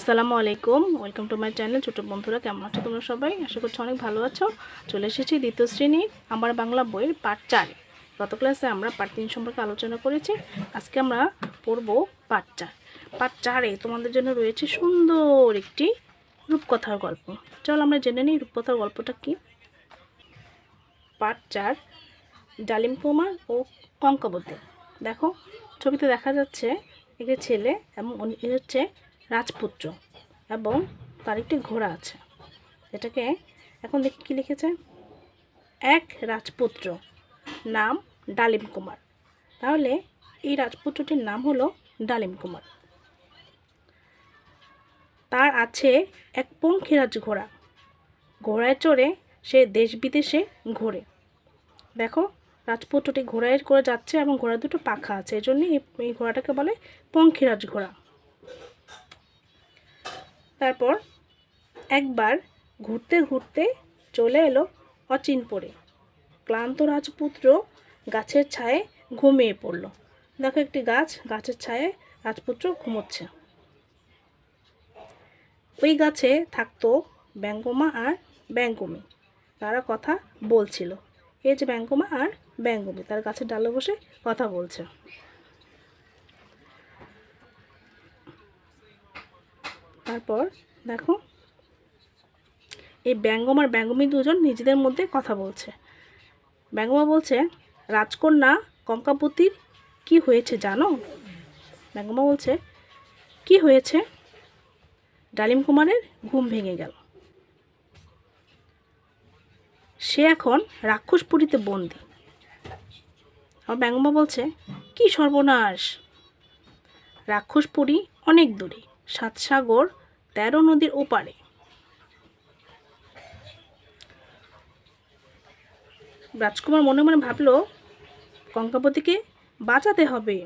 আসসালামু আলাইকুম welcome to my channel ছোটো বন্ধুরা, কেমন আছো তোমরা সবাই? আশা করছি অনেক ভালো আছো। চলে এসেছি দ্বিতীয় শ্রেণির আমার বাংলা বইয়ের পাঠ চারে গত ক্লাসে আমরা পাঠ তিন সম্পর্কে আলোচনা করেছি। আজকে আমরা পড়ব পাঠ চার। পাঠ চারে তোমাদের জন্য রয়েছে সুন্দর একটি রূপকথার গল্প। চল আমরা জেনে নিই রূপকথার গল্পটা কি। পাঠ চার, ডালিম কুমার ও কঙ্কাবতী। দেখো, ছবিতে দেখা যাচ্ছে, একটি ছেলে এবং উনি হচ্ছে রাজপুত্র এবং তার একটি ঘোড়া আছে। এটাকে এখন দেখি কী লিখেছে? এক রাজপুত্র, নাম ডালিম কুমার। তাহলে এই রাজপুত্রটির নাম হলো ডালিম কুমার। তার আছে এক পঙ্খিরাজ ঘোড়া। ঘোড়ায় চড়ে সে দেশ বিদেশে ঘোরে। দেখো, রাজপুত্রটি ঘোড়ায় করে যাচ্ছে এবং ঘোড়া দুটো পাখা আছে। এই জন্যই এই- ঘোড়াটাকে বলে পঙ্খিরাজ ঘোড়া। তারপর একবার ঘুরতে ঘুরতে চলে এলো অচিন অচিনপুরে। ক্লান্ত রাজপুত্র গাছের ছায়ে ঘুমিয়ে পড়ল। দেখো একটি গাছ, গাছের ছায়ে রাজপুত্র ঘুমোচ্ছে। ওই গাছে থাকতো ব্যঙ্গমা আর ব্যঙ্গমি। তারা কথা বলছিল। এই যে ব্যঙ্গমা আর ব্যঙ্গমি, তার গাছের ডালে বসে কথা বলছে। তারপর দেখো, এই ব্যঙ্গম আর ব্যঙ্গমী দুজন নিজেদের মধ্যে কথা বলছে। ব্যঙ্গমা বলছে, রাজকন্যা কঙ্কাপতির কি হয়েছে জানো? ব্যঙ্গমা বলছে, কি হয়েছে? ডালিম কুমারের ঘুম ভেঙে গেল। সে এখন রাক্ষসপুরীতে বন্দি। আমার ব্যঙ্গমা বলছে, কি সর্বনাশ! রাক্ষসপুরী অনেক দূরে, সাত সাগর তেরো নদীর ওপারে। রাজকুমার মনে মনে ভাবলো কঙ্কাপতিকে বাঁচাতে হবে।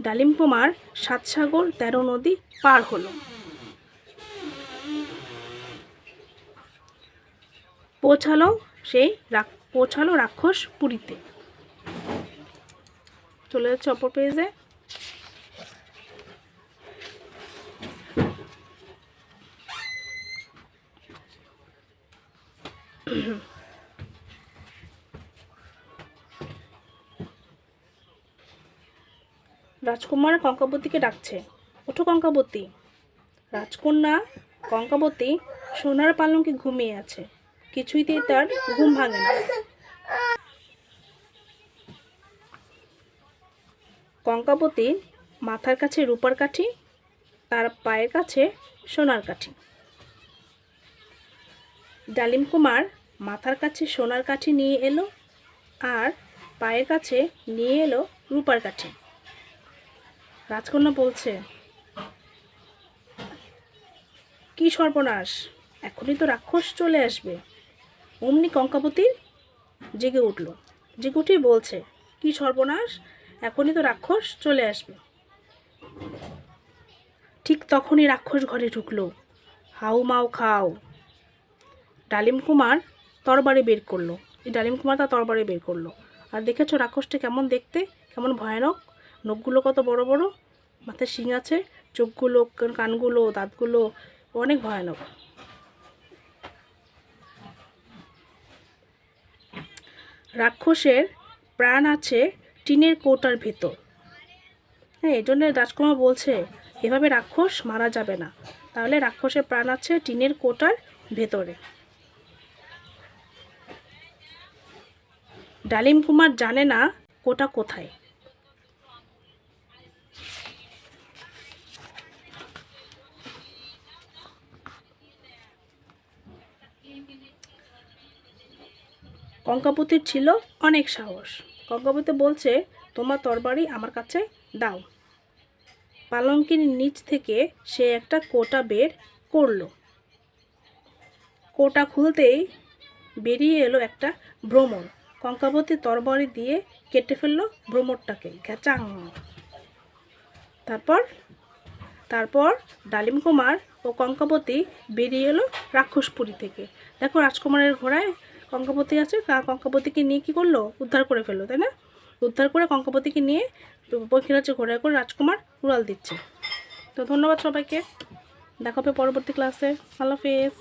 ডালিম কুমার সাত সাগর তেরো নদী পার হলো। পৌঁছালো সেই পৌঁছালো রাক্ষস পুরীতে। চলে যাচ্ছে অপর পেজে রাজকুমার কঙ্কাবতীকে ডাকছে। ওঠো কঙ্কাবতী। রাজকন্যা কঙ্কাবতী সোনার পালঙ্কে ঘুমিয়ে আছে। কিছুইতেই তার ঘুম ভাঙে না। কঙ্কাবতীর মাথার কাছে রূপার কাঠি, তার পায়ের কাছে সোনার কাঠি। ডালিম কুমার মাথার কাছে সোনার কাঠি নিয়ে এলো আর পায়ের কাছে নিয়ে এলো রূপার কাঠি। রাজকন্যা বলছে, কি সর্বনাশ, এখনই তো রাক্ষস চলে আসবে। অমনি কঙ্কাবতী জেগে উঠল। জেগে উঠেই বলছে, কি সর্বনাশ, এখনই তো রাক্ষস চলে আসবে। ঠিক তখনই রাক্ষস ঘরে ঢুকলো। হাউ মাও খাও। ডালিম কুমার তরবারি বের করল। এই ডালিম কুমার তার তরবারি বের করল। আর দেখেছ রাক্ষসটা কেমন দেখতে? কেমন ভয়ানক? নখগুলো কত বড় বড়? মাথায় শিং আছে, চোখগুলো কানগুলো, দাঁতগুলো অনেক ভয়ানক। রাক্ষসের প্রাণ আছে টিনের কৌটার ভেতর। হ্যাঁ এই জন্য রাজকুমার বলছে, এভাবে রাক্ষস মারা যাবে না। তাহলে রাক্ষসের প্রাণ আছে টিনের কোটার ভেতরে। ডালিম কুমার জানে না কোটা কোথায়। কঙ্কাপতির ছিল অনেক সাহস। কঙ্কাপতি বলছে, তোমার তরবারি আমার কাছে দাও। পালঙ্কির নিচ থেকে সে একটা কোটা বের করল। কোটা খুলতেই বেরিয়ে এলো একটা ভ্রমণ। কঙ্কাবতী তরবারি দিয়ে কেটে ফেলল ভ্রমরটাকে গ্যাচাং তারপর তারপর ডালিম কুমার ও কঙ্কাবতী বেরিয়ে এলো রাক্ষসপুরী থেকে। দেখো রাজকুমারের ঘোড়ায় কঙ্কাবতী আছে কঙ্কাবতীকে নিয়ে কি করল? উদ্ধার করে ফেলল, তাই না? উদ্ধার করে কঙ্কাবতীকে নিয়ে পক্ষীরাজ্যে ঘোড়ায় করে রাজকুমার উড়াল দিচ্ছে। তো ধন্যবাদ সবাইকে। দেখা হবে পরবর্তী ক্লাসে আল্লাহ হাফেজ।